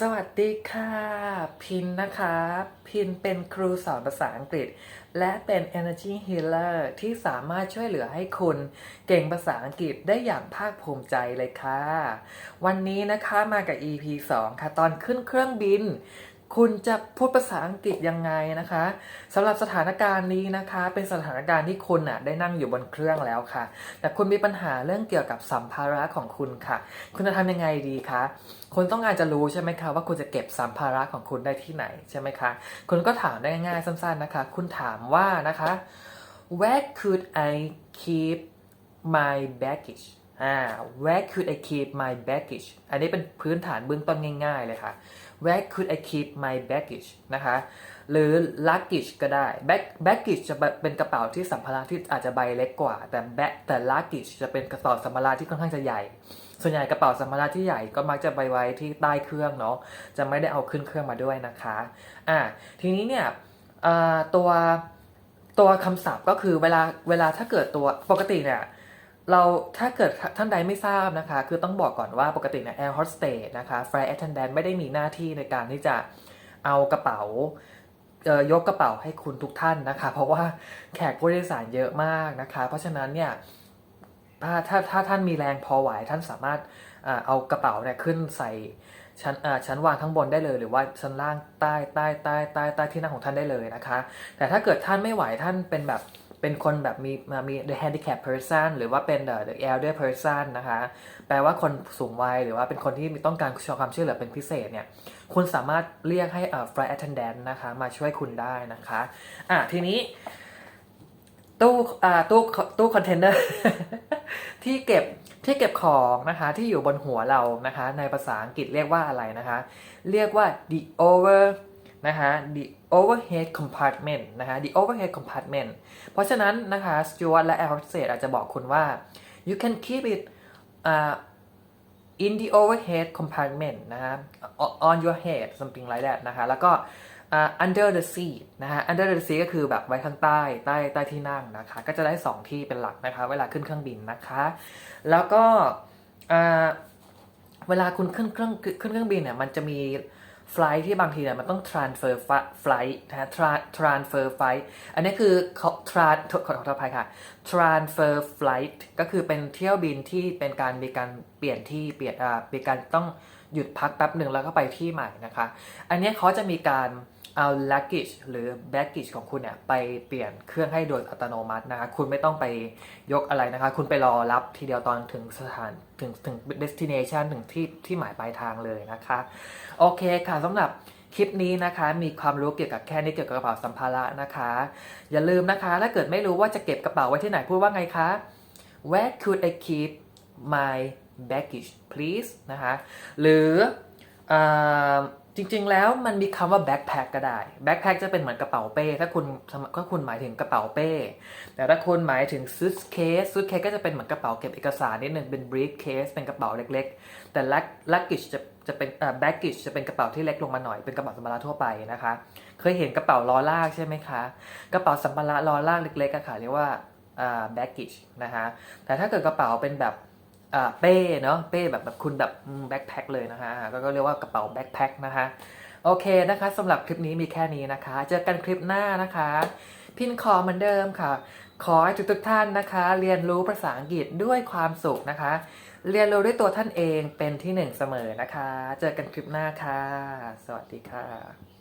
สวัสดีค่ะ พินนะคะ พินเป็นครูสอนภาษาอังกฤษ และเป็น Energy Healer ที่สามารถช่วยเหลือให้คุณ เก่งภาษาอังกฤษได้อย่างภาคภูมิใจเลยค่ะ วันนี้นะคะมากับ EP 2 ค่ะ ตอนขึ้นเครื่องบิน คุณจะพูดภาษาอังกฤษยังไงนะคะสำหรับสถานการณ์นี้นะคะ เป็นสถานการณ์ที่คุณน่ะได้นั่งอยู่บนเครื่องแล้วค่ะ แต่คุณมีปัญหาเรื่องเกี่ยวกับสัมภาระของคุณค่ะ คุณจะทำยังไงดีคะคุณต้องการจะรู้ใช่ไหมคะว่าคุณจะเก็บสัมภาระของคุณได้ที่ไหนใช่ไหมคะ คุณก็ถามได้ง่ายๆสั้นๆนะคะ คุณถามว่านะคะ where could I keep my baggage อ่า where could I keep my baggage อันนี้เป็นพื้นฐานเบื้องต้นง่ายๆเลยค่ะ where could I keep my baggage นะคะ หรือ luggage ก็ได้ bag baggage จะเป็นกระเป๋าที่สัมภาระที่อาจจะใบเล็กกว่า แต่ bag แต่ luggage จะเป็นกระเป๋าสัมภาระที่ค่อนข้างจะใหญ่ ส่วนใหญ่กระเป๋าสัมภาระที่ใหญ่ก็มักจะไปไว้ที่ใต้เครื่องเนาะ จะไม่ได้เอาขึ้นเครื่องมาด้วยนะคะ อ่า ทีนี้เนี่ยตัวตัวคำศัพท์ก็คือเวลาเวลาถ้าเกิดตัวปกติเนี่ย เราถ้าเกิดท่านใดไม่ทราบนะคะ คือต้องบอกก่อนว่าปกติเนี่ย Air Hostess นะคะ Flight Attendant ไม่ได้มีหน้าที่ในการที่จะเอากระเป๋ายกกระเป๋าให้คุณทุกท่านนะคะ เพราะว่าแขกผู้โดยสารเยอะมากนะคะ เพราะฉะนั้นเนี่ยถ้าถ้าถ้าท่านมีแรงพอไหวท่านสามารถเอากระเป๋าเนี่ยขึ้นใส่ชั้นชั้นวางข้างบนได้เลย หรือว่าชั้นล่างใต้ใต้ใต้ใต้ใต้ที่นั่งของท่านได้เลยนะคะ แต่ถ้าเกิดท่านไม่ไหวท่านเป็นแบบ เป็นคนแบบมีมี the handicap person หรือว่าเป็น the the elder person นะคะ แปลว่าคนสูงวัยหรือว่าเป็นคนที่มีต้องการความช่วยเหลือเป็นพิเศษเนี่ย คุณสามารถเรียกให้อ่า flight attendant นะคะ มาช่วยคุณได้นะคะ อะทีนี้ ตู้อ่าตู้ตู้คอนเทนเนอร์ที่เก็บที่เก็บของนะคะที่อยู่บนหัวเรานะคะ ในภาษาอังกฤษเรียกว่าอะไรนะคะ เรียกว่า the over นะคะ the overhead compartment นะคะ the overhead compartment เพราะฉะนั้นนะคะ steward และ air hostess อาจจะบอกคุณว่า you can keep it uh, in the overhead compartment นะคะ on your head something like that นะคะ แล้วก็อ่า under the seat นะฮะ under the seat ก็คือแบบไว้ข้างใต้ใต้ใต้ที่นั่งนะคะ ก็จะได้ 2 ที่เป็นหลักนะคะ เวลาขึ้นเครื่องบินนะคะ แล้วก็อ่าเวลาคุณขึ้นเครื่องขึ้นเครื่องบินเนี่ยมันจะมี ไฟล์ที่บางทีเนี่ยมันต้อง transfer flight นะฮะ transfer flight อันนี้คือเขา tran ขอขอขอภัยค่ะ transfer flight ก็คือเป็นเที่ยวบินที่เป็นการมีการเปลี่ยนที่เปลี่ยนอ่ามีการต้อง หยุดพักแป๊บหนึ่งแล้วก็ไปที่ใหม่นะคะ อันนี้เขาจะมีการเอา luggage หรือ baggage ของคุณเนี่ยไปเปลี่ยนเครื่องให้โดยอัตโนมัตินะคะ คุณไม่ต้องไปยกอะไรนะคะ คุณไปรอรับทีเดียวตอนถึงสถานถึงถึง destination ถึงที่ที่หมายปลายทางเลยนะคะ โอเคค่ะสำหรับคลิปนี้นะคะ มีความรู้เกี่ยวกับแค่นี้เกี่ยวกับกระเป๋าสัมภาระนะคะ อย่าลืมนะคะ ถ้าเกิดไม่รู้ว่าจะเก็บกระเป๋าไว้ที่ไหนพูดว่าไงคะ Where could I keep my baggage please นะคะหรืออจริงๆ แล้วมันมีคำว่า backpack ก็ได้ backpack จะเป็นเหมือนกระเป๋าเป้ ถ้าคุณถ้าคุณหมายถึงกระเป๋าเป้ แต่ถ้าคุณหมายถึง suitcase suitcase ก็จะเป็นเหมือนกระเป๋าเก็บเอกสารนิดนึงเป็น briefcase เป็นกระเป๋าเล็กๆ แต่ luggage จะจะเป็น baggage จะเป็นกระเป๋าที่เล็กลงมาหน่อย เป็นกระเป๋าสัมภาระทั่วไปนะคะ เคยเห็นกระเป๋าล้อลากใช่ไหมคะ กระเป๋าสัมภาระล้อลากเล็กๆอะค่ะเรียกว่า baggage นะคะแต่ถ้าเกิดกระเป๋าเป็นแบบ เป้เนาะเป้แบบแบบคุณแบบแบ็คแพ็คเลยนะคะก็ก็เรียกว่ากระเป๋าแบ็คแพ็คนะคะโอเคนะคะสำหรับคลิปนี้มีแค่นี้นะคะ เจอกันคลิปหน้านะคะ พินคอเหมือนเดิมค่ะ ขอให้ทุกๆท่านนะคะ เรียนรู้ภาษาอังกฤษด้วยความสุขนะคะ เรียนรู้ด้วยตัวท่านเองเป็นที่หนึ่งเสมอนะคะ เจอกันคลิปหน้าค่ะ สวัสดีค่ะ